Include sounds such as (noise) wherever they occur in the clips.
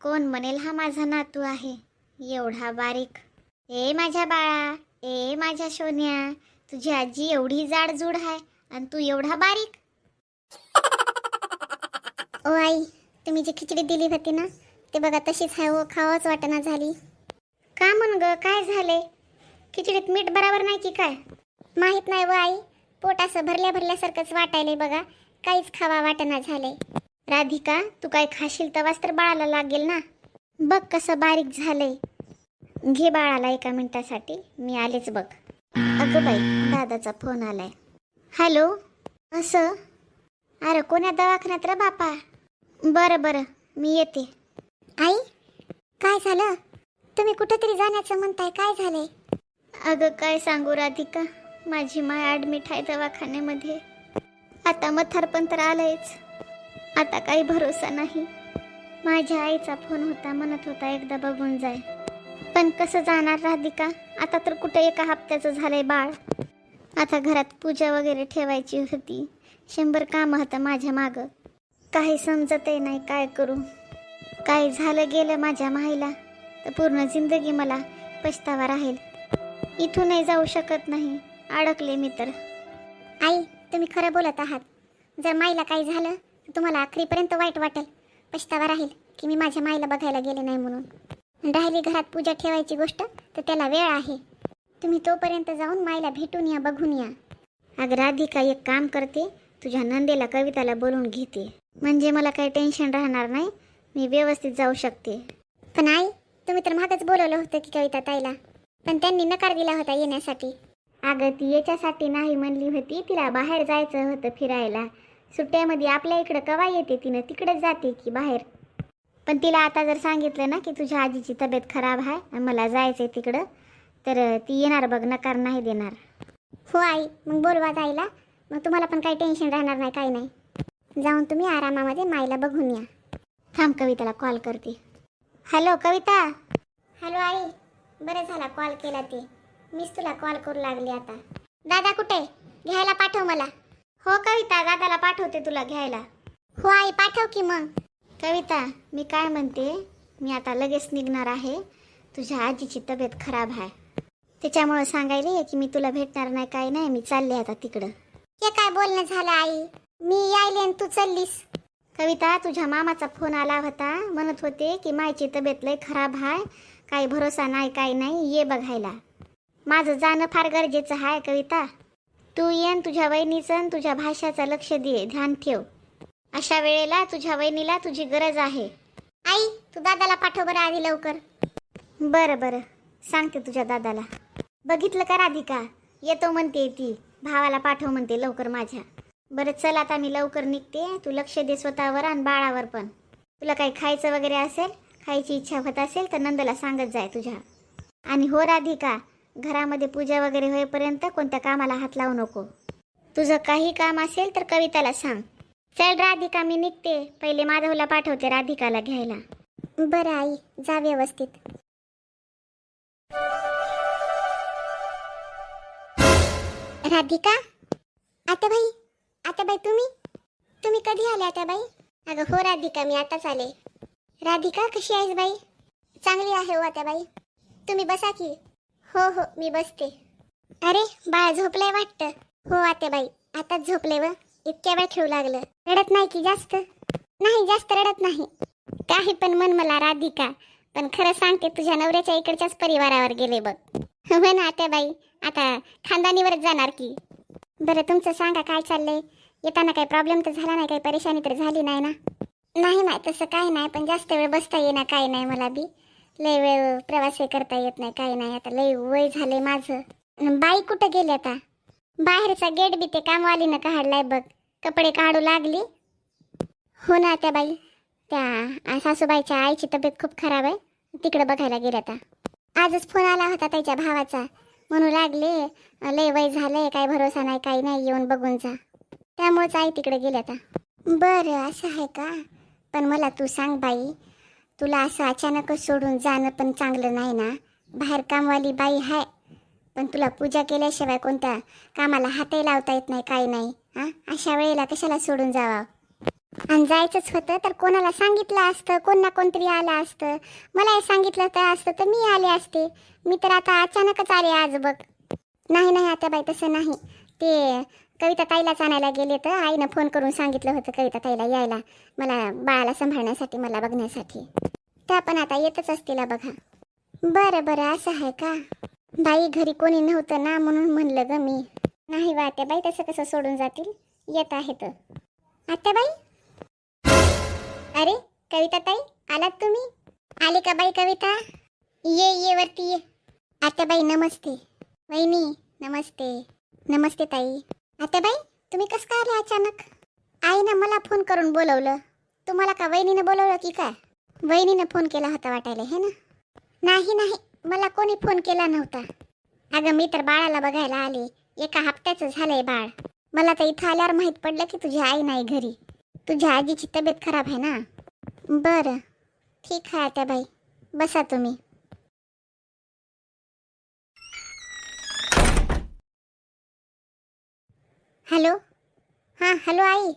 कोण म्हणेल हा माझा नातू आहे? एवढा बारीक. ए माझ्या बाळा ए माझ्या सोन्या तुझी आजी एवढी जाडजूड आहे आणि तू एवढा बारीक. ओ आई तुम्ही जी खिचडी दिली होती ना ते बघा तशीच आहे हो खावंच वाटना झाली. का म्हण ग? काय झाले खिचडीत मीठ बरोबर नाही की काय? माहीत नाही व आई पोट असं भरल्या भरल्यासारखंच वाटायलंय बघा. काहीच खावा वाटना झालंय. राधिका तू काय खाशील तवाच तर बाळाला लागेल ना? बघ कसं बारीक झालंय. घे बाळाला एका मिनिटासाठी. मी आलेच बघ. अगं बाई दादाचा फोन आलाय. हॅलो? असं? अरे कोण्या दवाखान्यात रे बापा? बरं बरं. मी येते. आई काय झालं? तुम्ही कुठेतरी जाण्याचं म्हणताय काय झालंय? अगं काय सांगू राधिका? माझी माय ॲडमिट आहे दवाखान्यामध्ये. आता मथारपण तर आलंयच. आता काही भरोसा नाही. माझ्या आईचा फोन होता म्हणत होता एकदा बघून जाय. पण कसं जाणार राधिका? आता तर कुठे एका हप्त्याचं झालंय बाळ. आता घरात पूजा वगैरे ठेवायची होती. शंभर कामं होतं माझ्या मागं. काही समजतही नाही काय करू. काय झालं गेलं माझ्या माईला तर पूर्ण जिंदगी मला पछतावा राहील. इथूनही जाऊ शकत नाही. अडकले मी तर. आई तुम्ही खरं बोलत आहात. जर माईला काही झालं तुम्हाला आखरीपर्यंत वाईट वाटेल. पछतावा राहील की मी माझ्या माईला बघायला गेले नाही म्हणून. राहिली घरात पूजा ठेवायची गोष्ट तर त्याला वेळ आहे. तुम्ही तोपर्यंत जाऊन माईला भेटून या बघून या. अगं राधिका एक काम करते तुझ्या नंदेला कविताला बोलवून घेते. म्हणजे मला काही टेन्शन राहणार नाही मी व्यवस्थित जाऊ शकते. पण आई तुम्ही तर मागच बोलवलं होतं की कविता ताईला. पण त्यांनी नकार दिला होता येण्यासाठी. अगं ती याच्यासाठी नाही म्हणली होती तिला बाहेर जायचं होतं फिरायला. सुट्ट्यामध्ये आपल्या इकडं कवा येते तिनं? तिकडेच जाते की बाहेर? पण तिला आता जर सांगितलं ना की तुझ्या आजीची तब्येत खराब आहे आणि मला जायचं आहे तिकडं तर ती येणार बघ नकार नाही देणार. हो आई मग बोलवा जायला. मग तुम्हाला पण काही टेन्शन राहणार नाही काही नाही. जाऊन तुम्ही आरामामध्ये माईला बघून या. थांब कविताला कॉल करते. हॅलो कविता. हॅलो आई. बरं झाला कॉल केला ते. मीच तुला कॉल करू लागले आता. दादा कुठे? घ्यायला पाठव मला. हो कविता दादाला पाठवते तुला घ्यायला. हो आई पाठव की मग. कविता मी काय म्हणते मी आता लगेच निघणार आहे. तुझ्या आजीची तब्येत खराब आहे. त्याच्यामुळे सांगायले की मी तुला भेटणार नाही काय नाही मी चालले आता तिकडं. हे काय बोलणं झालं आई? मी यायले आणि तू चाललीस. कविता तुझ्या मामाचा फोन आला होता. म्हणत होते की मायची तब्येत लय खराब आहे. काही भरोसा नाही काही नाही ये बघायला. माझं जाणं फार गरजेचं आहे कविता. तू येन तुझ्या वहिनीचं तुझ्या भाषाचं लक्ष दे ध्यान ठेव. अशा वेळेला तुझ्या वहिनीला तुझी गरज आहे. आई तू दादाला पाठव बरं आधी लवकर. बरं बरं. सांगते तुझ्या दादाला. बघितलं का राधिका? येतो म्हणते ती. भावाला पाठव म्हणते लवकर माझ्या. बरं चल आता मी लवकर निघते. तू लक्ष दे स्वतःवर आणि बाळावर पण. तुला काही खायचं वगैरे असेल खायची इच्छा होत असेल तर नंदला सांगत जाय तुझ्या. आणि हो राधिका घरामध्ये पूजा वगैरे होईपर्यंत कोणत्या कामाला हात लावू नको. तुझं काही काम असेल तर कविताला सांग. चल राधिका मी निघते. पहिले माधवला पाठवते राधिकाला घ्यायला. बरं आई जा व्यवस्थित. राधिका? आताबाई? आता बाई तुम्ही? तुम्ही कधी आले आता बाई अगं हो राधिका मी आताच आले. राधिका कशी आहेस बाई? चांगली आहे हो आत्याबाई तुम्ही बसा की. हो हो मी बसते. अरे बाळ झोपलंय वाटतं. हो आत्याबाई आताच झोपले व. इतक्या वेळ खेळू लागलं. रडत नाही की जास्त? नाही जास्त रडत नाही. काही पण मन मला राधिका. पण खरं सांगते तुझ्या नवऱ्याच्या इकडच्याच परिवारावर गेले बघ. हो ना आत्याबाई. आता खानदानीवरच जाणार की. बरं तुमचं सांगा काय चाललंय? येताना काही प्रॉब्लेम तर झाला नाही काही परेशानी तर झाली नाही ना? नाही नाही तसं काही नाही पण जास्त वेळ बसता येणार काय नाही मला बी. लय वेळ प्रवास करता येत नाही काही नाही. आता लय वय झाले माझं. अन बाई कुठं गेली आता? बाहेरचा गेट बी ते कामवालीनं काढलाय बघ. कपडे काढू लागली. हो ना त्या बाई. त्या सासूबाईच्या आईची तब्येत खूप खराब आहे. तिकडे बघायला गेल्या आता. आजच फोन आला होता त्याच्या भावाचा. म्हणू लागले लय वय झालंय काय भरोसा नाही काही नाही येऊन बघून जा. त्यामुळेच आई तिकडे गेल्या आता. बरं असं आहे का? पण मला तू सांग बाई. तुला असं अचानकच सोडून जाणं पण चांगलं नाही ना? बाहेर कामवाली बाई आहे पण तुला पूजा केल्याशिवाय कोणत्या कामाला हातही लावता येत नाही काही नाही हा? अशा वेळेला कशाला सोडून जावा? आणि जायचंच होतं तर कोणाला सांगितलं असतं? कोण ना कोणतरी आलं असतं. मलाही सांगितलं तर असतं तर मी आले असते. मी तर आता अचानकच आले आज बघ. नाही नाही आता बाई तसं नाही. ते कविता ताईलाच आणायला गेले तर आईनं फोन करून सांगितलं होतं कविता ताईला यायला मला बाळाला सांभाळण्यासाठी मला बघण्यासाठी. त्या पण आता येतच असतील बघा. बरं बरं असं आहे का? बाई घरी कोणी नव्हतं ना म्हणून म्हणलं ग मी. नाही बा बाई तसं कसं सोडून जातील? येत आहेत. आत्याबाई अरे कविता ताई आलात तुम्ही? आले का बाई कविता? ये ये वरती ये. आत्याबाई नमस्ते. वहिनी नमस्ते. नमस्ते ताई. आत्याबाई तुम्ही कसं काय आले अचानक? आईनं मला फोन करून बोलवलं. तुम्हाला का वहिनीनं बोलवलं की काय? वहिनीनं फोन केला होता वाटायला हे ना? नाही नाही मला कोणी फोन केला नव्हता. अगं मी तर बाळाला बघायला आले. एका हप्त्याचं झालंय बाळ. मला तर इथं आल्यावर माहीत पडलं की तुझी आई नाही घरी. तुझ्या आजीची तब्येत खराब आहे ना? बरं. ठीक आहे आता बाई. बसा तुम्ही. हॅलो? हां हॅलो आई.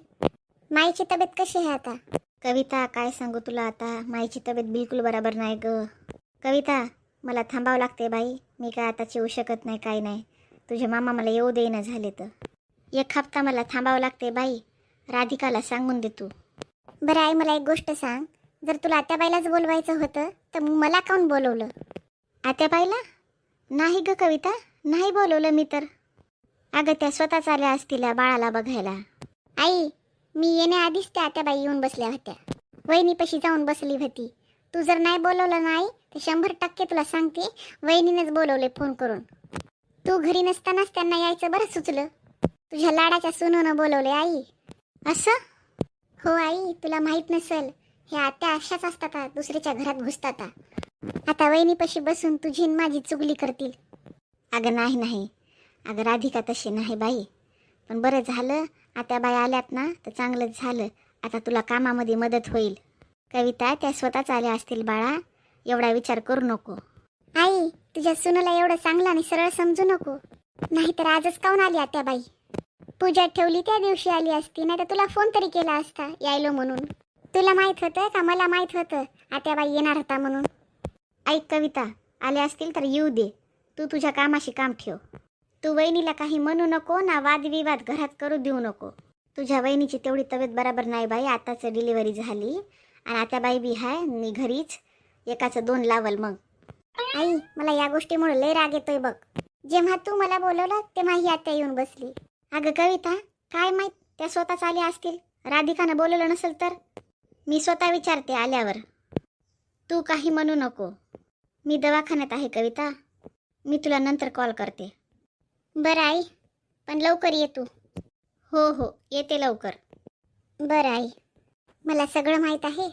माईची तब्येत कशी आहे आता? कविता काय सांगू तुला आता? माईची तब्येत बिलकुल बरोबर नाही ग. कविता मला थांबावं लागते बाई. मी काय आता येऊ शकत नाही काय नाही. तुझे मामा मला येऊ देईना झाले तर एक हप्ता मला थांबावं लागते बाई. राधिकाला सांगून दे तू. बरं आई मला एक गोष्ट सांग. जर तुला आत्याबाईलाच बोलवायचं होतं तर मग मला काऊन बोलवलं? आत्याबाईला? नाही ग कविता. नाही बोलवलं मी तर. अगं त्या स्वतःच आल्या असतील बाळाला बघायला. आई मी येण्याआधीच त्या आत्याबाई येऊन बसल्या होत्या. वहिनीपाशी जाऊन बसली होती. तू जर नाही बोलवलं नाही तर शंभर टक्के तुला सांगते वहिनीनेच बोलवले फोन करून. तू घरी नसतानाच त्यांना यायचं बरं सुचलं. तुझ्या लाडाच्या सुनूनं बोलवले आई. असं? हो आई तुला माहीत नसेल हे आत्या अशाच असतात दुसऱ्याच्या घरात घुसतात. आता वहिनीपाशी बसून तुझी माझी चुगली करतील. अगं नाही नाही. अगं राधिका तशी नाही बाई. पण बरं झालं आता बाई आल्यात ना तर चांगलंच झालं. आता तुला कामामध्ये मदत होईल. कविता त्या स्वतःच आल्या असतील बाळा. एवढा विचार करू नको. आई तुझ्या सुनाला एवढं चांगलं आणि सरळ समजू नको. नाहीतर आजच काऊन आली आत्या बाई? पूजा ठेवली त्या दिवशी आली असती नाही तर तुला फोन तरी केला असता यायलो म्हणून. तुला माहीत होतं का? मला माहीत होतं. आत्याबाई येणार होता म्हणून. ऐक कविता आले असतील तर येऊ दे. तू तुझ्या कामाशी काम ठेव. तू वहिनीला काही म्हणू नको ना वादविवाद घरात करू देऊ नको. तुझ्या वहिनीची तेवढी तब्येत बरोबर नाही बाई आताच डिलिव्हरी झाली. आणि आता बाई बी हाय मी घरीच. एकाचं दोन लावल मग. आई मला या गोष्टीमुळे लय राग येतोय बघ. जेव्हा तू मला बोलवलं तेव्हा ही आत्या येऊन बसली. अगं कविता काय माहीत त्या स्वतःच आल्या असतील. राधिकानं बोलवलं नसेल तर? मी स्वतः विचारते आल्यावर. तू काही म्हणू नको. मी दवाखान्यात आहे कविता. मी तुला नंतर कॉल करते. बरं आई पण लवकर ये तू. हो हो येते लवकर. बरं आई मला सगळं माहीत आहे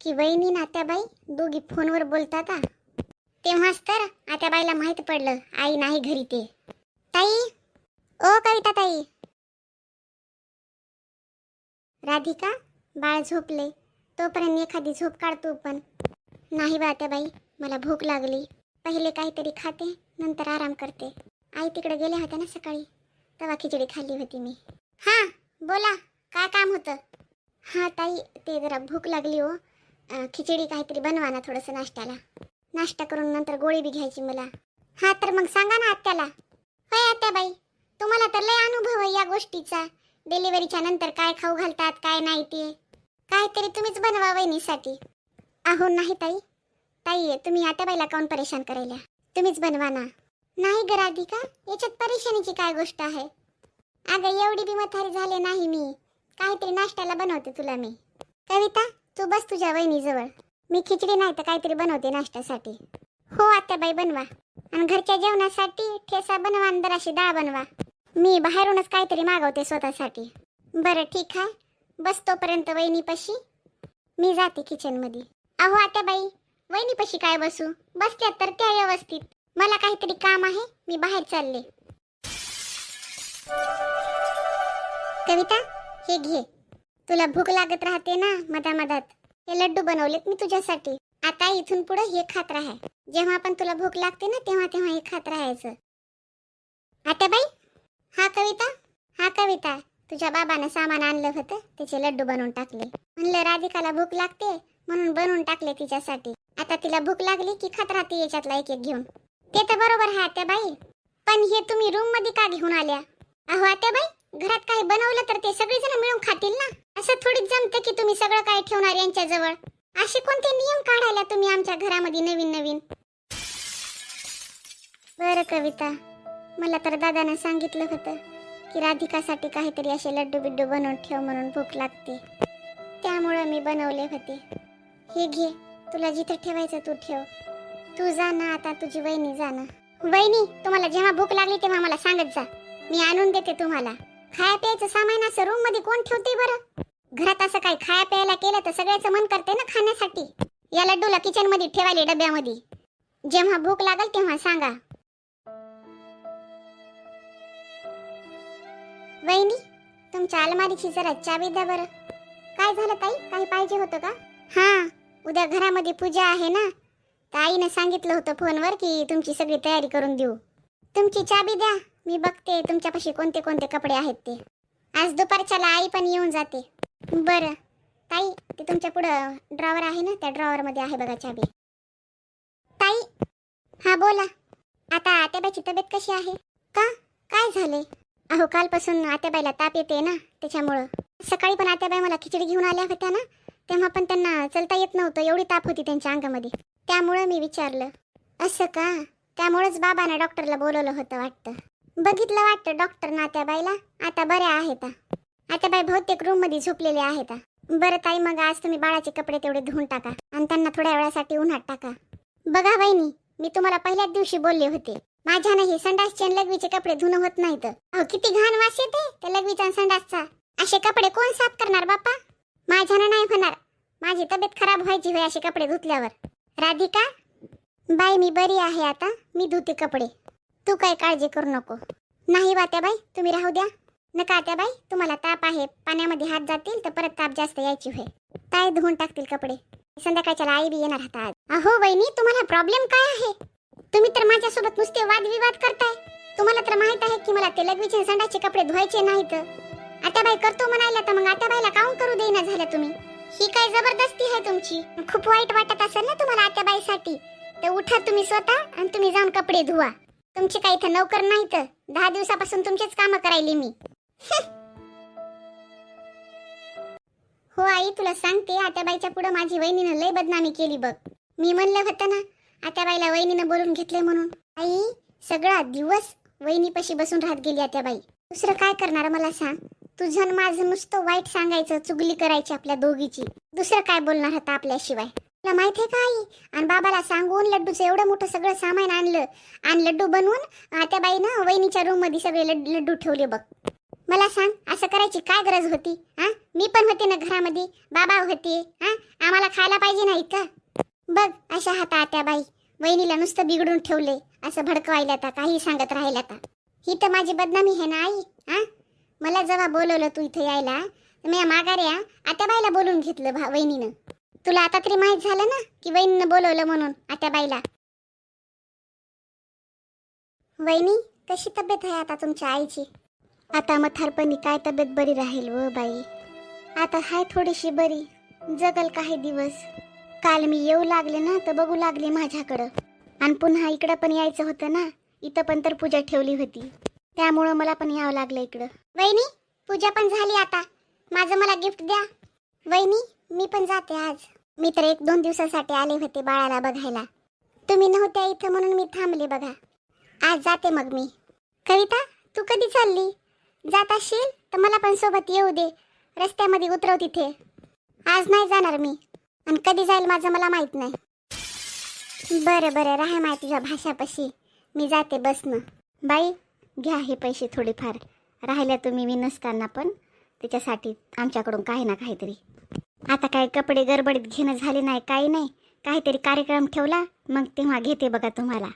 की वहिनी नात्याबाई दोघी फोनवर बोलतात. तेव्हाच तर आत्याबाईला माहीत पडलं आई नाही घरी ते. ताई ओ कविता ताई. राधिका बाळ झोपले. तोपर्यंत एखादी झोप काढतो पण. नाही बा आत्याबाई मला भूक लागली. पहिले काहीतरी खाते नंतर आराम करते. आई तिकडे गेल्या होत्या ना सकाळी. तवा खिचडी खाल्ली होती मी. हां बोला काय काम होतं? हां ताई ते जरा भूक लागली हो. अं, खिचडी काहीतरी बनवा ना थोडंसं नाश्त्याला. नाश्ता करून नंतर गोळी बी घ्यायची मला. हां तर मग सांगा ना आत्याला. होय आत्याबाई तुम्हाला तर लय अनुभव आहे या गोष्टीचा. डिलिव्हरीच्या नंतर काय खाऊ घालतात काय नाही ते. काहीतरी तुम्हीच बनवा वहिनीसाठी. अहो नाही ताई. ताई तुम्ही आत्याबाईला काऊन परेशान करायला तुम्हीच बनवा ना. नाही ग राधिका याच्यात परेशानीची काय गोष्ट आहे? अगं एवढी बी मथारी झाले नाही मी. काहीतरी नाश्त्याला बनवते तुला मी. कविता तू बस तुझ्या वहिनीजवळ. मी खिचडी नाही तर काहीतरी बनवते नाश्त्यासाठी. हो आत्याबाई बनवा. आणि घरच्या जेवणासाठी ठेसा बनवा आणि जराशी डाळ बनवा. मी बाहेरूनच काहीतरी मागवते स्वतःसाठी. बरं ठीक आहे. बस तोपर्यंत वहिनीपाशी. मी जाते किचनमध्ये अहो आत्याबाई वहिनीपाशी काय बसू? बसत्यात तर त्या व्यवस्थित. मला काहीतरी काम आहे मी बाहेर चालले. कविता हे घे. तुला भूक लागत राहते ना मधा मधात. हे लड्डू बनवलेत मी तुझ्यासाठी. आता इथून पुढे हे खात राहा. जेव्हा पण तुला भूक लागते ना तेव्हा तेव्हा हे खात राहायचं. आता बाई? हा कविता? हा कविता. तुझ्या बाबानं सामान आणलं होतं तिचे लड्डू बनवून टाकले. म्हणलं राधिकाला भूक लागते म्हणून बनवून टाकले तिच्यासाठी. आता तिला भूक लागली की खात राहते याच्यातला एक एक घेऊन. ते तर बरोबर आहे आत्याबाई. पण हे तुम्ही रूममध्ये का घेऊन आल्या? अहो आत्याबाई घरात काही बनवलं तर ते सगळेजण मिळून खातील ना? असं थोडीच जमतं की तुम्ही सगळं काय ठेवणार यांच्या जवळ असे कोणते नियम काढायला तुम्ही आमच्या घरामध्ये नवीन नवीन बरं कविता. मला तर दादानं सांगितलं होतं की राधिकासाठी काहीतरी असे लड्डू बिड्डू बनवून ठेव म्हणून भूक लागते. त्यामुळं मी बनवले होते. हे घे तुला जिथे ठेवायचं तू ठेव. तू जा ना आता तुझी वहिनी जा ना. वहिनी तुम्हाला जेव्हा भूक लागली तेव्हा मला सांगत जा. मी आणून देते तुम्हाला. खाया प्यायचं सामान असं रूममध्ये कोण ठेवते बरं? घरात असं काही खाया प्यायला केलं तर सगळ्याचं मन करते ना खाण्यासाठी. या लड्डूला किचनमध्ये ठेवाले डब्यामध्ये. जेव्हा भूक लागल तेव्हा सांगा. वहिनी तुमच्या अलमारीची जरा चावी द्या बरं. काय झालं ताई? काही पाहिजे होतं का? हा उद्या घरामध्ये पूजा आहे ना? तर आईनं सांगितलं होतं फोनवर की तुमची सगळी तयारी करून देऊ. तुमची चाबी द्या. मी बघते तुमच्यापाशी कोणते कोणते कपडे आहेत ते. आज दुपारच्याला आई पण येऊन जाते. बरं. ताई ते तुमच्या पुढं ड्रॉवर आहे ना? त्या ड्रॉवरमध्ये आहे बघा चाबी. ताई? हा बोला. आता आत्याबाईची तब्येत कशी आहे? का? काय झाले अहो कालपासून आत्याबाईला ताप येते ना त्याच्यामुळं. सकाळी पण आत्याबाई मला खिचडी घेऊन आल्या होत्या ना तेव्हा पण त्यांना चलता येत नव्हतं. एवढी ताप होती त्यांच्या अंगामध्ये. त्यामुळं मी विचारलं असं का? त्यामुळंच बाबानं डॉक्टरला बोलवलं होतं वाटतं. बघितलं वाटतं डॉक्टर नात्याबाईला? आता बऱ्या आहेत. आत्याबाई बहुतेक रूममध्ये झोपलेले आहेत. बरं ताई मग आज तुम्ही बाळाचे कपडे तेवढे धुवून टाका आणि त्यांना थोड्या वेळासाठी उन्हात टाका. बघा वहिनी मी तुम्हाला पहिल्याच दिवशी बोलले होते माझ्यानं हे संडासचे आणि लघवीचे कपडे धुणं होत नाहीत. अहो किती घाण वास येते त्या लघवीचा संडासचा. असे कपडे कोण साफ करणार बाप्पा माझ्यानं नाही होणार. माझी तब्येत खराब व्हायची होय असे कपडे धुतल्यावर. राधिका बाई मी बरी आहे आता. मी धुते कपडे. तू काय काळजी करू नको. नाही बाई तुम्ही राहू द्या. नका बाई तुम्हाला ताप आहे. पाण्यामध्ये हात जातील तर परत ताप जास्त यायची होय. ताई धुवून टाकतील कपडे. संध्याकाळच्या आई बी येणार आता आज. अहो बहिणी तुम्हाला प्रॉब्लेम काय आहे? तुम्ही तर माझ्यासोबत नुसते वादविवाद करताय. तुम्हाला तर माहीत आहे की मला ते लघवीचे संडाचे कपडे धुवायचे नाहीत. बाई करतो म्हणायला तर मग आत्याबाईला काऊन करू देईना झालं तुम्ही? ही काय जबरदस्ती आहे तुमची? खूप वाईट वाटत असेल ना तुम्हाला आत्याबाईसाठी. तर उठा तुम्ही स्वतः आणि तुम्ही जाऊन कपडे धुवा. तुमचे काही इथं नोकर नाही तर दहा दिवसापासून तुमचेच काम करायली मी. (laughs) हो आई तुला सांगते आत्याबाईच्या पुढे माझी वहिनीनं लय बदनामी केली बघ. मी म्हणलं होतं ना आत्याबाईला वहिनीनं बोलून घेतले म्हणून. आई सगळा दिवस वहिनीपाशी बसून राहत गेली आत्याबाई. दुसरं काय करणार मला सांग? तुझं आणि माझं नुसतं वाईट सांगायचं चुगली करायची आपल्या दोघीची. दुसरं काय बोलणार होता आपल्याशिवाय? तुला माहीत आहे का आई? आणि बाबाला सांगून लड्डूचं एवढं मोठं सगळं सामान आणलं. आणि लड्डू बनवून आत्याबाईनं वहिनीच्या रूममध्ये सगळे लड्डू ठेवले बघ. मला सांग असं करायची काय गरज होती? हा मी पण होते ना घरामध्ये. बाबा होते. हा आम्हाला खायला पाहिजे नाही का बघ अशा हाता आत्याबाई वहिनीला नुसतं बिघडून ठेवले. असं भडकवायला आता काही सांगत राहिला आता. ही तर माझी बदनामी आहे ना आई? हा मला जेव्हा बोलवलं तू इथे यायला तर मी माघाऱ्या आत्याबाईला बोलून घेतलं भा वहिनीनं. तुला आता तरी माहीत झालं ना की वहिनीनं बोलवलं म्हणून आत्याबाईला वहिनी कशी तब्येत आहे आता तुमच्या आईची? आता मथारपणी काय तब्येत बरी राहील व बाई? आता हाय थोडीशी बरी जगल काही दिवस. काल मी येऊ लागले ना तर बघू लागले माझ्याकडं. आणि पुन्हा इकडं पण यायचं होतं ना इथं पण तर पूजा ठेवली होती. त्यामुळं मला पण यावं लागलं इकडं. वहिनी पूजा पण झाली आता. माझं मला गिफ्ट द्या. वहिनी मी पण जाते आज. मी तर एक दोन दिवसासाठी आले होते बाळाला बघायला. तुम्ही नव्हत्या इथं म्हणून मी थांबले बघा. आज जाते मग मी. कविता तू कधी चालली? जात असशील तर मला पण सोबत येऊ दे. रस्त्यामध्ये उतरव तिथे. आज नाही जाणार मी. आणि कधी जाईल माझं मला माहीत नाही. बरं बरं. राहा माय तुझ्या भाषापाशी. मी जाते बसनं. बाई घ्या हे पैसे थोडेफार. राहिल्या तुम्ही मी नसताना पण. त्याच्यासाठी आमच्याकडून काही ना काहीतरी. आता काय कपडे गडबडीत घेणं झाले नाही काही नाही. काहीतरी कार्यक्रम ठेवला मग तेव्हा घेते बघा तुम्हाला.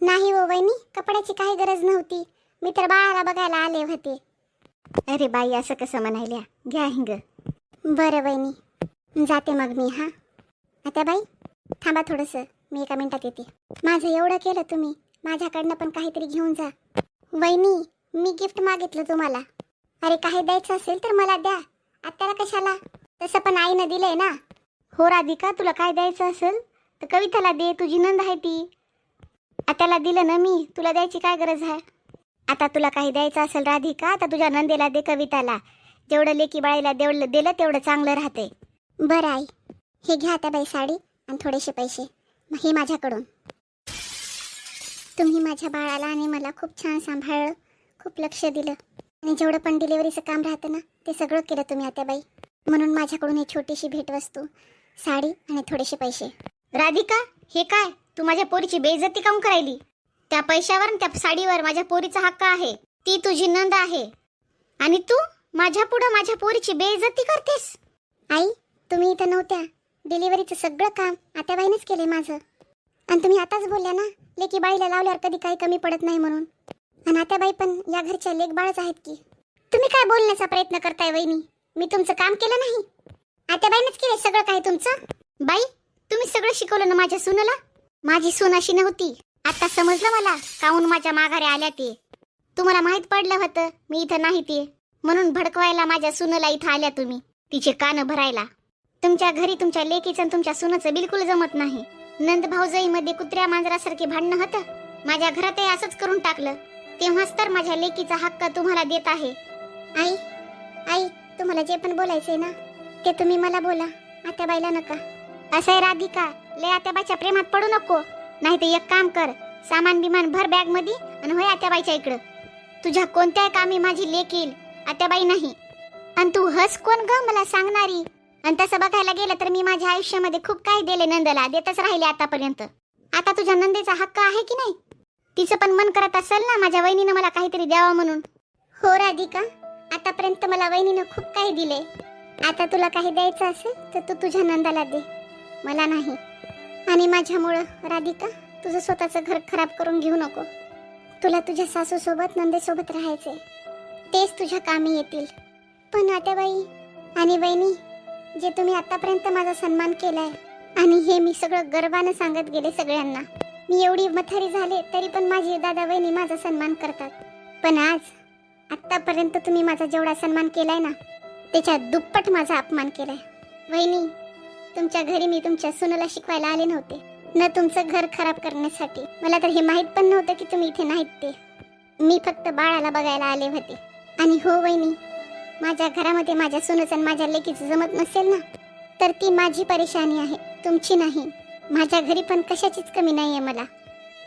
नाही हो वहिनी कपड्याची काही गरज नव्हती. मी तर बाळाला बघायला आले होते. अरे बाई असं कसं म्हणायल्या? घ्या हिंग. बरं वहिनी जाते मग मी हा. आता बाई थांबा थोडंसं. मी एका मिनिटात येते. माझं एवढं केलं तुम्ही. माझ्याकडनं पण काहीतरी घेऊन जा. वहिनी मी गिफ्ट मागितलं तुम्हाला. अरे काही द्यायचं असेल तर मला द्या. आत्याला कशाला? तसं पण आईनं दिलंय ना. हो राधिका तुला काय द्यायचं असेल तर कविताला दे तुझी नंद आहे ती. आत्याला दिलं ना मी तुला द्यायची काय गरज आहे? आता तुला काही द्यायचं असेल राधिका आता तुझ्या नंदेला दे कविताला. जेवढं लेकी बाळीला देवलं दिलं तेवढं चांगलं राहते. बरं आई हे घ्या आता बाई साडी आणि थोडेसे पैसे. मग हे माझ्याकडून. तुम्ही माझ्या बाळाला आणि मला खूप छान सांभाळलं खूप लक्ष दिलं. आणि जेवढं पण डिलिव्हरीचं काम राहतं ना ते सगळं केलं तुम्ही आत्याबाई. म्हणून माझ्याकडून ही छोटीशी भेटवस्तू साडी आणि थोडेसे पैसे. राधिका हे काय? तू माझ्या पोरीची बेइज्जती काऊन करायली? त्या पैशावर आणि त्या साडीवर माझ्या पोरीचा हक्क आहे. ती तुझी नंद आहे. आणि तू माझ्या पुढं माझ्या पोरीची बेइज्जती करतेस? आई तुम्ही इथं नव्हत्या. डिलिव्हरीचं सगळं काम आत्याबाईनेच केले माझं. आणि तुम्ही आताच बोलल्या ना लेकी बाईला लावल्यावर कधी काही कमी पडत नाही म्हणून. आणि आत्याबाई पण या घरच्या लेख बाळच आहेत की. तुम्ही काय बोलण्याचा प्रयत्न करताय वहिनी? मी तुमचं काम केलं नाही. आत्याबाईनेच केलं सगळं काय तुमचं? बाई तुम्ही सगळं शिकवलं ना माझ्या सुनला? माझी सून अशी नव्हती. आता समजलं मला काहून माझ्या माघारे आल्या ते. तुम्हाला माहीत पडलं होतं मी इथं नाही ते. म्हणून भडकवायला माझ्या सुनला इथं आल्या तुम्ही तिचे कान भरायला. तुमच्या घरी तुमच्या लेकीचं आणि तुमच्या सुनाचं बिलकुल जमत नाही. नंद भाऊजाईमध्ये कुत्र्या मांजरासारखे भांडणं होतं. माझ्या घरातही असंच करून टाकलं. तेव्हाच तर माझ्या लेकीचा हक्क तुम्हाला देत आहे. आई आई तुम्हाला जे पण बोलायचंय ना ते तुम्ही मला बोला. आत्याबाईला नका. असं आहे राधिका लय आत्याबाईच्या प्रेमात पडू नको. नाही तर एक काम कर सामान बिमान भर बॅगमध्ये आणि होय आत्याबाईच्या इकडं. तुझ्या कोणत्याही कामी माझी लेक येईल आत्याबाई नाही. आणि तू हस कोण ग मला सांगणारी? आणि तसं बघायला गेलं तर मी माझ्या आयुष्यामध्ये खूप काही दिले नंदला देतच राहिले आतापर्यंत. आता तुझ्या नंदेचा हक्क आहे की नाही? तिचं पण मन करत असेल ना माझ्या वहिनीनं मला काहीतरी द्यावं म्हणून. हो राधिका आतापर्यंत मला वहिनीनं खूप काही दिले. आता तुला काही द्यायचं असेल तर तू तुझ्या नंदाला दे. मला नाही. आणि माझ्यामुळं राधिका तुझं स्वतःचं घर खराब करून घेऊ नको. तुला तुझ्या सासूसोबत नंदेसोबत राहायचे तेच तुझ्या कामी येतील. पण आत्याबाई आणि वहिनी जे तुम्ही आतापर्यंत माझा सन्मान केलाय आणि हे मी सगळं गर्वानं सांगत गेले सगळ्यांना. मी एवढी मथारी झाले तरी पण माझी दादा बहिणी माझा सन्मान करतात. पण आज आत्तापर्यंत तुम्ही माझा जेवढा सन्मान केलाय ना त्याच्या दुप्पट माझा अपमान केलाय. वहिनी तुमच्या घरी मी तुमच्या सुनाला शिकवायला आले नव्हते न तुमचं घर खराब करण्यासाठी. मला तर हे माहीत पण नव्हतं की तुम्ही इथे नाहीत ते. मी फक्त बाळाला बघायला आले होते. आणि हो वहिनी माझ्या घरामध्ये माझ्या सुनच आणि माझ्या लेकीचं जमत नसेल ना तर ती माझी परेशानी आहे तुमची नाही. माझ्या घरी पण कशाचीच कमी नाही आहे मला.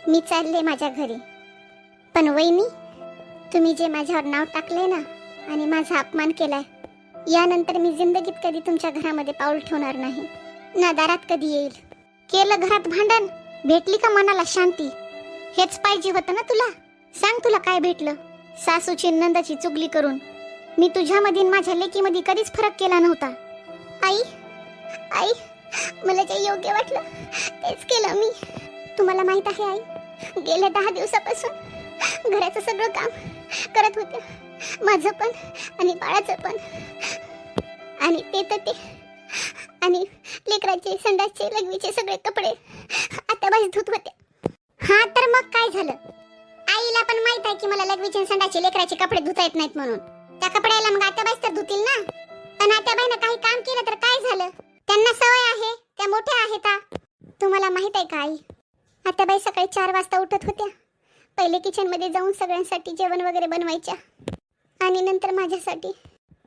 मी चालले माझ्या घरी. पण वहिनी तुम्ही जे माझ्यावर नाव टाकले ना आणि माझा अपमान केलाय यानंतर मी जिंदगीत कधी तुमच्या घरामध्ये पाऊल ठेवणार नाही. ना दारात कधी येईल. केलं घरात भांडण भेटली का मनाला शांती? हेच पाहिजे होतं ना तुला? सांग तुला काय भेटलं? सासूची नंदाची चुगली करून. मी तुझ्यामध्ये माझ्या लेकीमध्ये कधीच फरक केला नव्हता. आई आई मला जे योग्य वाटलं तेच केलं मी. तुम्हाला माहीत आहे आई गेल्या दहा दिवसापासून घराचं सगळं काम करत होते. माझं पण आणि बाळाचं पण. आणि ते तर ते. आणि लेकराचे संडासचे लघवीचे सगळे कपडे आता बाईस धुत होते. हा तर मग काय झालं? आईला पण माहीत आहे की मला लघवीचे संडासचे लेकराचे कपडे धुता येत नाहीत म्हणून. त्या कपड्याला मग आत्याबाईच तर धुतील ना. पण आत्याबाईनं काही काम केलं तर काय झालं? त्यांना सवय आहे त्या मोठ्या आहेत तुम्हाला माहीत आहे का आई? आत्याबाई सकाळी चार वाजता उठत होत्या. पहिले किचनमध्ये जाऊन सगळ्यांसाठी जेवण वगैरे बनवायच्या. आणि नंतर माझ्यासाठी.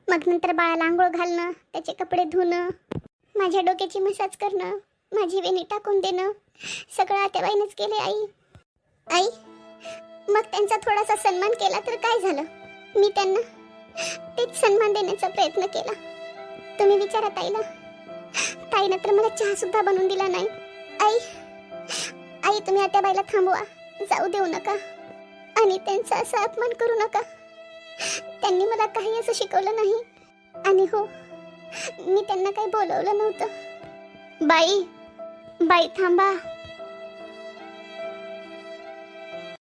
मग नंतर बाळाला आंघोळ घालणं त्याचे कपडे धुणं माझ्या डोक्याची मसाज करणं माझी वेणी टाकून देणं. सगळं आत्याबाईनंच केले आई. आई मग त्यांचा थोडासा सन्मान केला तर काय झालं? मी त्यांना तेच सन्मान देण्याचा प्रयत्न केला. तुम्ही विचारा ताईला. ताईनं तर मला चहा सुद्धा बनवून दिला नाही. आई आई तुम्ही आत्याबाईला थांबवा. जाऊ देऊ नका. आणि त्यांचा असा अपमान करू नका. त्यांनी मला काही असं शिकवलं नाही. आणि हो मी त्यांना काही बोलवलं नव्हतं. बाई बाई थांबा.